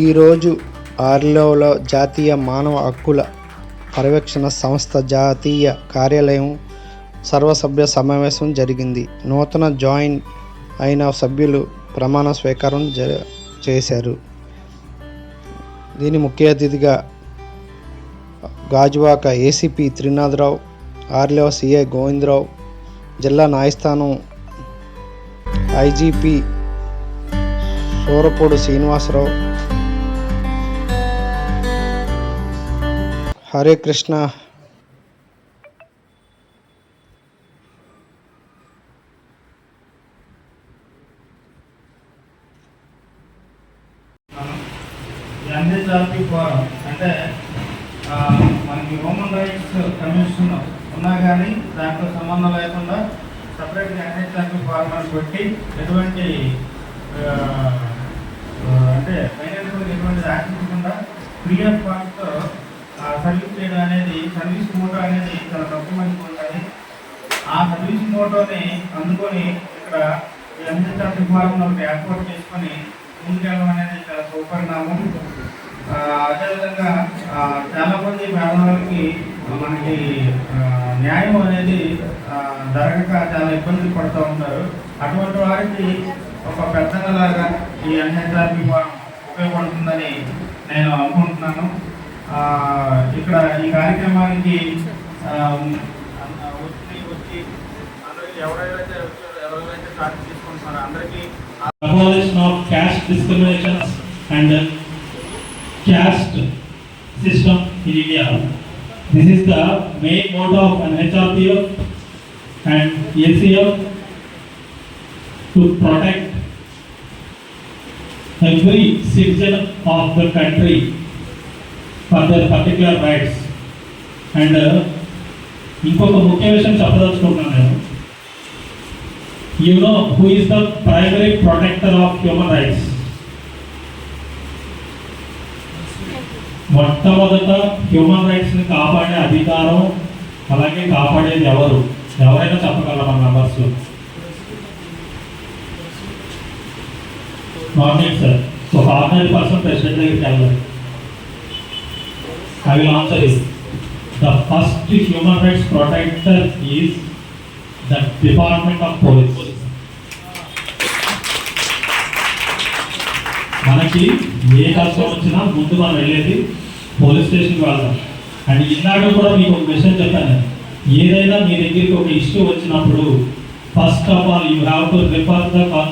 ఈరోజు ఆర్లోలో జాతీయ మానవ హక్కుల పర్యవేక్షణ సంస్థ జాతీయ కార్యాలయం సర్వసభ్య సమావేశం జరిగింది. నూతన జాయిన్ అయిన సభ్యులు ప్రమాణ స్వీకారం జ చేశారు. దీని ముఖ్య అతిథిగా గాజువాక ఏసీపీ త్రినాథరావు ఆర్లో సిఐ గోవిందరావు జిల్లా న్యాయస్థానం ఐజీపీ సూరపూడి శ్రీనివాసరావు హరే కృష్ణ. ఈ ఫోరం అంటే మనకి హ్యూమన్ రైట్స్ కమిషన్ ఉన్నా కానీ దాంట్లో సంబంధం లేకుండా సపరేట్ ఎన్హెచ్ఆర్పి ఫోరం అని పెట్టి ఎటువంటి అంటే ఫైనాన్షియల్ ఎటువంటి ఆశించకుండా ఫ్రీ ఆఫ్ కాస్ట్తో సర్వీస్ చేయడం అనేది సర్వీస్ మోటో అనేది చాలా తక్కువ మందికి ఉంటుంది ఆ సర్వీస్ మోటోని అందుకొని ఇక్కడ ఎన్హెచ్ఆర్పి ఫారం ఒకటి ఏర్పాటు చేసుకొని ముందుకెళ్ళడం అనేది చాలా సుపరిణామం అదేవిధంగా చాలామంది చాలా మంది పేదవాళ్ళకి మనకి న్యాయం అనేది జరగక చాలా ఇబ్బందులు పడుతూ ఉంటారు. అటువంటి వారికి ఒక పెద్దలాగా ఈ ఎన్హెచ్ఆర్పి ఫారం ఉపయోగపడుతుందని నేను అనుకుంటున్నాను. ఇక్కడ ఈ కార్యక్రమానికి వచ్చి వచ్చి caste discrimination and caste system in India the main and ఏసీఓ to protect every citizen of for their particular rights and ఇంకొక ముఖ్య విషయం చెప్పదలుచుకుంటున్నాను నేను. You know is the the protector of of rights మొట్టమొదట హ్యూమన్ రైట్స్ని కాపాడే అధికారం అలాగే కాపాడేది ఎవరు? ఎవరైనా చెప్పగలరా మన మెంబర్స్ నామినేట్ సార్ ఒక ఆర్డినరీ పర్సన్ ప్రెసిడెంట్ దగ్గరికి వెళ్ళాలి. I will answer is the first human rights protector is the department of police మనకి ఏ కష్టం వచ్చినా ముందు మనం వెళ్ళేది పోలీస్ స్టేషన్కి వెళ్దాం. అండ్ ఇందాక కూడా మీకు ఒక విషయం చెప్పాను. ఏదైనా మీ దగ్గరికి ఒక ఇష్యూ వచ్చినప్పుడు first of all you have to refer the